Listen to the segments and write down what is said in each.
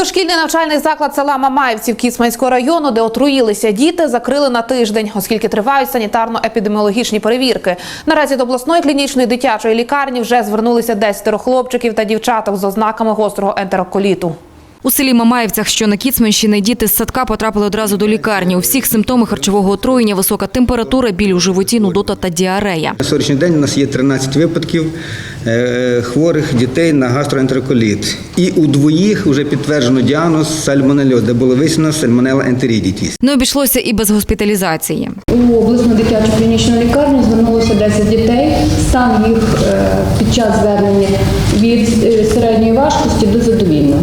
Дошкільний навчальний заклад села Мамаївців Кіцманського району, де отруїлися діти, закрили на тиждень, оскільки тривають санітарно-епідеміологічні перевірки. Наразі до обласної клінічної дитячої лікарні вже звернулися 10 хлопчиків та дівчаток з ознаками гострого ентероколіту. У селі Мамаївцях, що на Кіцманщині, діти з садка потрапили одразу до лікарні. У всіх симптоми харчового отруєння, висока температура, біль у животі, нудота та діарея. На сьогоднішній день у нас є 13 випадків е, хворих дітей на гастроентероколіт. І у двоїх вже підтверджено діагноз сальмонельоз, де було висновлено сальмонелла ентерідітіс. Не обійшлося і без госпіталізації. У обласну дитячу клінічну лікарню звернулося 10 дітей. Стан їх е, під час звернення від е, середньої важкості до задовільного.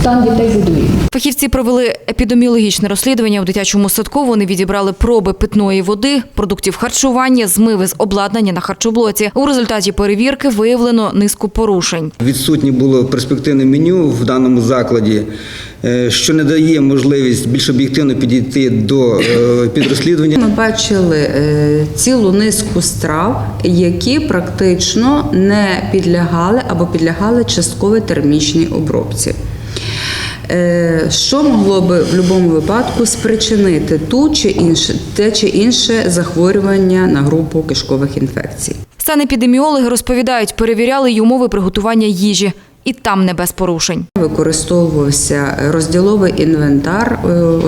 стан дітей задовільний. Фахівці провели епідеміологічне розслідування у дитячому садку. Вони відібрали проби питної води, продуктів харчування, змиви з обладнання на харчоблоці. У результаті перевірки виявлено низку порушень. Відсутнє було перспективне меню в даному закладі, е, що не дає можливість більш об'єктивно підійти до е, підрозслідування. Ми бачили е, цілу низку страв, які практично не підлягали або підлягали частковій термічній обробці. Е, Що могло би в будь-якому випадку спричинити ту чи інше, те чи інше захворювання на групу кишкових інфекцій? Санепідеміологи розповідають, перевіряли й умови приготування їжі. І там не без порушень. Використовувався розділовий інвентар, е,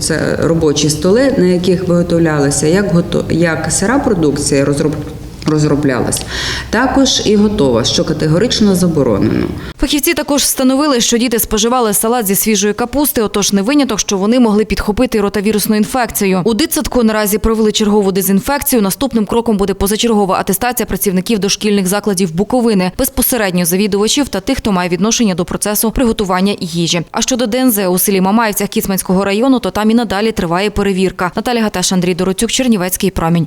це робочі столи, на яких виготовлялися як як сира продукція розроб- розроблялась, також і готова, що категорично заборонено. Фахівці також встановили, що діти споживали салат зі свіжої капусти, отож не виняток, що вони могли підхопити ротавірусну інфекцію. У дитсадку наразі провели чергову дезінфекцію. Наступним кроком буде позачергова атестація працівників дошкільних закладів Буковини, безпосередньо завідувачів та тих, хто має відношення до процесу приготування їжі. А щодо ДНЗ у селі Мамаївцях Кіцманського району, то там і надалі триває перевірка. Наталя Гатеш, Андрій Дороцюк, Чернівецький промінь.